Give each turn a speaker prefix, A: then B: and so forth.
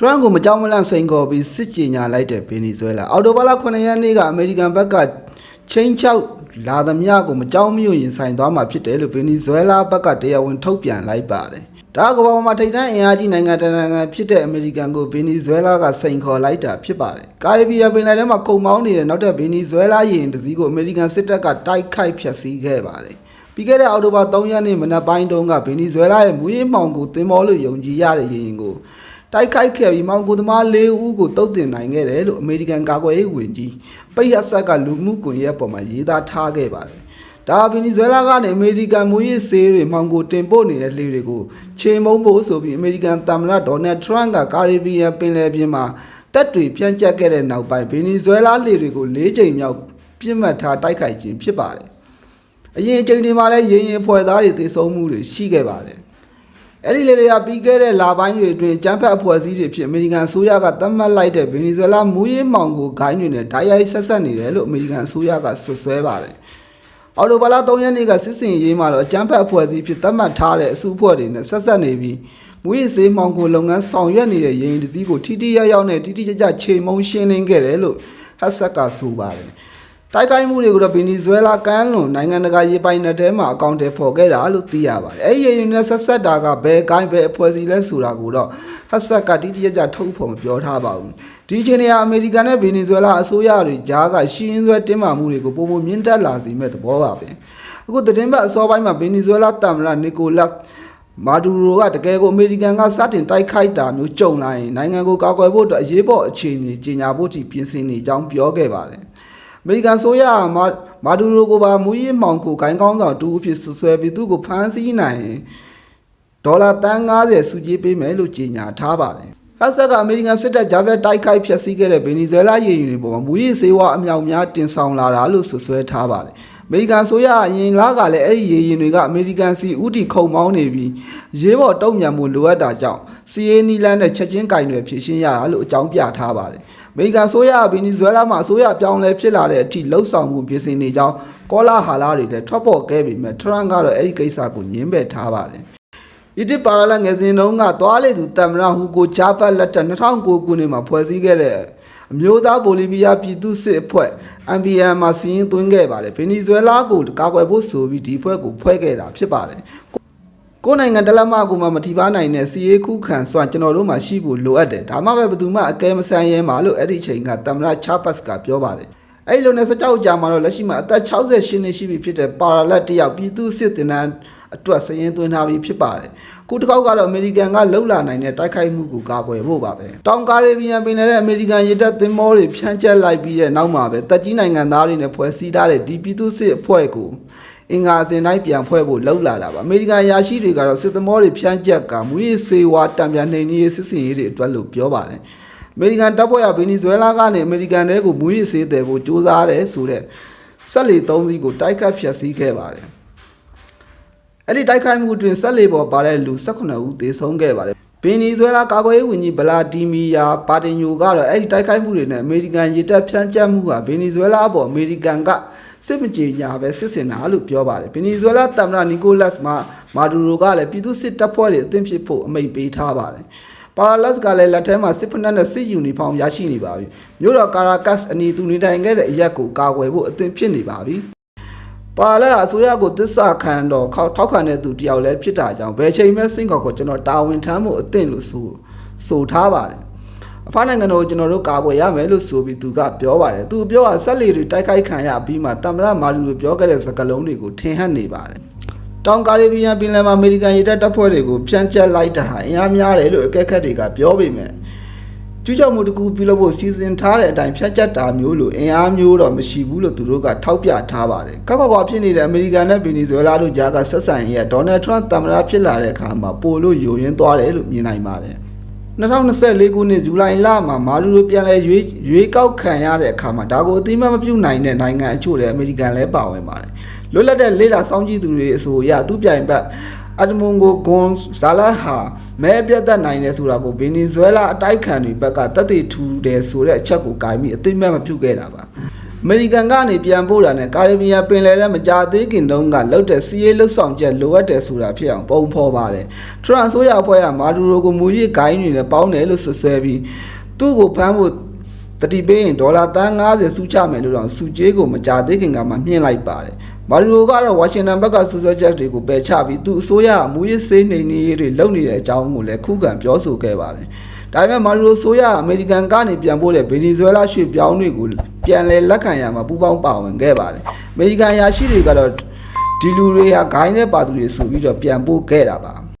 A: ထရန့်ကိုမကြောက်မလန့်စိန်ခေါ်ပြီးစစ်ကြေညာလိုက်တဲ့ဗင်နီဇွဲလားအော်တိုဘာလ9ရက်နေ့ကအမေရိကန်ဘက်ကချင်းချောက်လာသမျှကိုမကြောက်မရွံ့ရင်ဆိုင်သွားမှာဖြစ်တယ်လို့ဗင်နီဇွဲလားဘက်ကတရားဝင်ထုတ်ပြန်လိုက်ပါတယ်ဒါကကမ္ဘာပေါ်မှာထိပ်တန်းအင်အားကြီးနိုင်ငံတစ်နိုင်ငံဖြစ်တဲ့အမေရိကန်ကိုဗင်နီဇွဲလားကစိန်ခေါ်လိုက်တာဖြစ်ပါတယ်ကာရီဘီယာပင်လယ်ထဲမှာကုန်မောင်းနေတဲ့နောက်ထပ်ဗင်နီဇွဲလားရင်တစ်စီးကိုအမေရိကန်စစ်တပ်ကတိုက်ခိုက်ဖျက်ဆီးခဲ့ပါတယ်ပြီးခဲ့တဲ့အောက်တိုဘာ3ရက်နေ့မနက်ပိုင်းတုန်းကဗင်နီဇွဲလားရဲ့မူရင်းမှောင်ကိုတင်မောလို့ယုံကြည်ရတဲ့ရင်ကို တိုက်ခိုက်ခဲ့ပြီးမောင်ကိုသမား၄ဦးကိုတုတ်တင်နိုင်ခဲ့တယ်လို့အမေရိကန်ကာကွယ်ရေးဝန်ကြီးပိတ်ရဆက်ကလူမှုကွန်ရက်ပေါ်မှာရေးသားထားခဲ့ပါတယ်။ဒါဗီနီဇွဲလားကနေအမေရိကန်မူရစ်ဆေးတွေမောင်ကိုတင်ပို့နေတဲ့လေတွေကိုချိန်မုံဖို့ဆိုပြီးအမေရိကန်သမ္မတဒေါ်နယ်ထရန့်ကကာရီဗီယံပင်လယ်ပြင်မှာတက်တွေပြန့်ကျက်ခဲ့တဲ့နောက်ပိုင်းဗီနီဇွဲလားလေတွေကို၄ချိန်မြောက်ပြစ်မှတ်ထားတိုက်ခိုက်ခြင်းဖြစ်ပါတယ်။အရင်အချိန်တွေမှာလည်းရင်ရင်ဖွဲ့သားတွေသေဆုံးမှုတွေရှိခဲ့ပါတယ်။ အဲ့ဒီလေတွေကပြီးခဲ့တဲ့လပိုင်းတွေအတွင်းကျန်းဖက်အဖွဲ့အစည်းတွေဖြစ်အမေရိကန်အစိုးရကသတ်မှတ်လိုက်တဲ့ဗင်နီဇွဲလားမူရင်းမောင်ကိုဂိုင်းတွေနဲ့ဓာတ်ရိုက်ဆက်ဆက်နေတယ်လို့အမေရိကန်အစိုးရကဆွဆွဲပါတယ်။အော်တိုဘာလ3ရက်နေ့ကစစ်စင်ရေးမှာတော့အကျန်းဖက်အဖွဲ့အစည်းဖြစ်သတ်မှတ်ထားတဲ့အစုအဖွဲ့တွေနဲ့ဆက်ဆက်နေပြီးမူရင်းစေးမောင်ကိုလုပ်ငန်းဆောင်ရွက်နေတဲ့ရင်တစ်စီးကိုထိထိရောက်ရောက်နဲ့တိတိကျကျချိန်မုံရှင်းလင်းခဲ့တယ်လို့ဟတ်ဆက်ကဆိုပါတယ်။ တိုက်ခိုက်မှုတွေကိုတော့ဗင်နီဇွဲလားကမ်းလွန်နိုင်ငံတကာရေပိုင်နယ်ထဲမှာအကောင့်တွေဖော်ခဲ့တာလို့သိရပါတယ်။အဲဒီရေရင်နဲ့ဆက်ဆက်တာကဘယ်ကိုင်းဘယ်အဖွဲ့အစည်းလဲဆိုတာကိုတော့ဟတ်ဆက်ကတိတိကျကျထုတ်ဖော်မပြောထားပါဘူး။ဒီအချိန်ကအမေရိကန်နဲ့ဗင်နီဇွဲလားအစိုးရတွေကြားကရှင်းရင်းဆွဲတင်းမာမှုတွေကိုပုံပုံမြင့်တက်လာစေမဲ့သဘောပါပဲ။အခုသတင်းပတ်အစောပိုင်းမှာဗင်နီဇွဲလားတမ်မရာနီကိုလတ်မာဒူရိုကတကယ်ကိုအမေရိကန်ကစတင်တိုက်ခိုက်တာမျိုးကြုံလာရင်နိုင်ငံကိုကာကွယ်ဖို့အတွက်အရေးပေါ်အခြေအနေကြီးညာဖို့ထိပြင်ဆင်နေကြောင်းပြောခဲ့ပါတယ်။အ မေရိကန်ဆိုရမာမာဒူရိုကိုပါမူရင်းမောင်ကိုဂိုင်းကောင်းဆောင်တူအဖြစ်ဆွဆွဲပြီးသူ့ကိုဖမ်းဆီးနိုင်ရင်ဒေါ်လာတန်း90စုကြည်ပေးမယ်လို့ကြေညာထားပါတယ်။ဟတ်ဆက်ကအမေရိကန်စစ်တပ်ဂျာဗက်တိုက်ခိုက်ဖျက်ဆီးခဲ့တဲ့ဗင်နီဇွဲလားရေရင်တွေပေါ်မှာမူရင်းစေဝါအမြောက်များတင်ဆောင်လာတာလို့ဆွဆွဲထားပါတယ်။အမေရိကန်ဆိုရအရင်လကလည်းအဲ့ဒီရေရင်တွေကအမေရိကန်စီဥတီခုံမောင်းနေပြီးရေးပေါ်တုံ့ပြန်မှုလိုအပ်တာကြောင့်စီအေနီလန်နဲ့ချက်ချင်းကင်တွေဖြည့်ရှင်းရတာလို့အကြောင်းပြထားပါတယ်။အ မေရိကန်ဆိုရဗီနီဇွဲလားမှာအစိုးရပြောင်းလဲဖြစ်လာတဲ့အထိလှုပ်ဆောင်မှုပြင်ဆင်နေကြောင်းကောလာဟာလာတွေလည်းထွက်ပေါ်ခဲ့ပြီးမြဲထရန့်ကတော့အဲ့ဒီကိစ္စကိုညှင်းပယ်ထားပါတယ်။အီတစ်ပါရာလငယ်စဉ်တုန်းကသွားလေသူတမ်မရာဟူကိုချာဖတ်လက်ထက်2009ခုနှစ်မှာဖွဲ့စည်းခဲ့တဲ့အမျိုးသားဘိုလီဗီးယားပြည်သူ့စစ်အဖွဲ့ MBM မှာစီးရင်သွင်းခဲ့ပါတယ်။ဗီနီဇွဲလားကိုကာကွယ်ဖို့ဆိုပြီးဒီဖွဲ့ကိုဖွဲ့ခဲ့တာဖြစ်ပါတယ်။ ကိုယ်နိုင်ငံတလက်မကိုမှမထိပါနိုင်တဲ့စီရေးခုခံစွာကျွန်တော်တို့မှရှိဖို့လိုအပ်တယ်ဒါမှပဲဘယ်သူမှအကဲမဆန်းရဲမှာလို့အဲ့ဒီအချိန်ကတမရချာပတ်စ်ကပြောပါတယ်အဲ့လိုနဲ့စကြောက်ကြမှာတော့လက်ရှိမှာအသက်68နှစ်ရှိပြီဖြစ်တဲ့ပါရာလက်တယောက်ပြည်သူစစ်တင်တန်းအတွက်စရင်သွင်းထားပြီးဖြစ်ပါတယ်ခုတစ်ခေါက်ကတော့အမေရိကန်ကလှုပ်လာနိုင်တဲ့တိုက်ခိုက်မှုကိုကာကွယ်ဖို့ပါပဲတောင်ကာရေဗီယံပင်လယ်တဲ့အမေရိကန်ရေတပ်သင်္ဘောတွေဖြန့်ကျက်လိုက်ပြီးတဲ့နောက်မှာပဲတက်ကြီးနိုင်ငံသားတွေနဲ့ဖွဲ့စည်းထားတဲ့ဒီပြည်သူစစ်အဖွဲ့ကို အင်္ဂါအစဉ်တိုင်းပြန်ဖွဲ့ဖို့လှုပ်လာတာပါအမေရိကန်ယာရှိတွေကတော့စစ်သမောတွေဖြန့်ကျက်ကမူရစ်စေဝါတံပြန်နှိမ်နည်းရေးစစ်စင်ရေးတွေအတွက်လို့ပြောပါတယ်အမေရိကန်တပ်ဖွဲ့ကဗင်နီဇွဲလားကနေအမေရိကန်တဲကိုမူရစ်စေးတယ်ဖို့စ조사တယ်ဆိုတဲ့ဆက်လီ၃စီးကိုတိုက်ခတ်ဖျက်ဆီးခဲ့ပါတယ်အဲ့ဒီတိုက်ခိုက်မှုအတွင်းဆက်လီပေါ်ပါတဲ့လူ18ဦးသေဆုံးခဲ့ပါတယ်ဗင်နီဇွဲလားကာကွယ်ရေးဝန်ကြီးဗလာဒီမီယာပါတင်ညိုကတော့အဲ့ဒီတိုက်ခိုက်မှုတွေနဲ့အမေရိကန်ရေတပ်ဖြန့်ကျက်မှုဟာဗင်နီဇွဲလားအပေါ်အမေရိကန်က စစ်မကြေညာပဲစစ်စင်တာလို့ပြောပါတယ်ဗင်နီဇွဲလားသမ္မတနီကိုလတ်မာမာဒူရိုကလည်းပြည်သူစစ်တပ်ဖွဲ့တွေအသင့်ဖြစ်ဖို့အမိန့်ပေးထားပါတယ်ပါရာလတ်ကလည်းလက်ထဲမှာစစ်ဖက်နဲ့စစ်ယူနီဖောင်းရရှိနေပါပြီမြို့တော်ကာရာကတ်အနီသူနေထိုင်ခဲ့တဲ့အရက်ကိုကာကွယ်ဖို့အသင့်ဖြစ်နေပါပြီပါရာလက်အစိုးရကိုတစ္ဆာခံတော့ခောက်ထောက်ခံတဲ့သူတယောက်လည်းဖြစ်တာကြောင့်ဘယ်ချိန်မှစင်ခေါ်ကိုကျွန်တော်တာဝန်ထမ်းမှုအသင့်လို့ဆိုဆိုထားပါတယ် အဖားနိုင်ငံတော်ကိုကျွန်တော်တို့ကာကွယ်ရမယ်လို့ဆိုပြီးသူကပြောပါတယ်သူပြောတာဆက်လီတွေတိုက်ခိုက်ခံရပြီးမှတမ္မရမာလူလိုပြောခဲ့တဲ့စကားလုံးတွေကိုထင်ဟပ်နေပါတယ်တောင်ကာရီဗီယံပင်လယ်မှာအမေရိကန်ရေတပ်တပ်ဖွဲ့တွေကိုဖြန့်ကျက်လိုက်တာဟာအင်အားများတယ်လို့အကဲခတ်တွေကပြောပေမဲ့ကျူးကျော်မှုတစ်ခုပြုလုပ်ဖို့စီစဉ်ထားတဲ့အတိုင်းဖြတ်ကျက်တာမျိုးလို့အင်အားမျိုးတော့မရှိဘူးလို့သူတို့ကထောက်ပြထားပါတယ်။ကောက်ကောက်ကွာဖြစ်နေတဲ့အမေရိကန်နဲ့ဗင်နီဇွဲလားတို့ကြားကဆက်ဆံရေးကဒေါ်နယ်ထရန့်သမ္မတဖြစ်လာတဲ့အခါမှာပိုလို့ယိုရင်းသွားတယ်လို့မြင်နိုင်ပါတယ်။ 2024ခုနှစ်ဇူလိုင်လမှာမာဒူရိုပြန်လဲရွေးရွေးကောက်ခံရတဲ့အခါမှာဒါကိုအသိမှမပြုနိုင်တဲ့နိုင်ငံအချို့လည်းအမေရိကန်လည်းပါဝင်ပါတယ်။လွတ်လပ်တဲ့လေးလာစောင်းကြည့်သူတွေအဆိုအရသူပြိုင်ဘက်အဒမွန်ကိုဂွန်ဇာလာဟာမဲပြတ်သက်နိုင်တယ်ဆိုတာကိုဗင်နီဇွဲလားအတိုက်ခံတွေဘက်ကတက်တည်ထူတယ်ဆိုတဲ့အချက်ကိုဂိုင်းပြီးအသိမှတ်မပြုခဲ့တာပါ အမေရိကန်ကနေပြန်ပို့တာနဲ့ကာရစ်ဘီယံပင်လယ်ထဲမကြာသေးခင်တုန်းကလှုပ်တဲ့စီးရေးလှုပ်ဆောင်ချက်လိုအပ်တယ်ဆိုတာဖြစ်အောင်ပုံဖော်ပါတယ်ထရန့်ဆိုရအဖွဲ့ကမာဒူရိုကိုမူရစ်ဂိုင်းတွေနဲ့ပေါင်းတယ်လို့ဆွဆွဲပြီးသူ့ကိုဖမ်းဖို့တတိပေးရင်ဒေါ်လာတန်း90စုချမယ်လို့တော့စုကြေးကိုမကြာသေးခင်ကမှမြင့်လိုက်ပါတယ်မာဒူရိုကတော့ဝါရှင်တန်ဘက်ကဆွဆွဲချက်တွေကိုပယ်ချပြီးသူ့အစိုးရကမူရစ်စေးနေနေရေးတွေလုပ်နေတဲ့အကြောင်းကိုလည်းခုခံပြောဆိုခဲ့ပါတယ်ဒါပေမဲ့မာရီယိုဆိုယာအမေရိကန်ကနေပြန်ပို့တဲ့ဗင်နီဇွဲလားရွှေ့ပြောင်းတွေကို ပြန်လဲလက်ခံရမှာပူပေါင်းပါဝင်ခဲ့ပါတယ်။အမေရိကန်ရာရှိတွေကတော့ဒီလူတွေဟာဂိုင်းနဲ့ပါသူတွေဆိုပြီးတော့ပြန်ပို့ခဲ့တာပါ။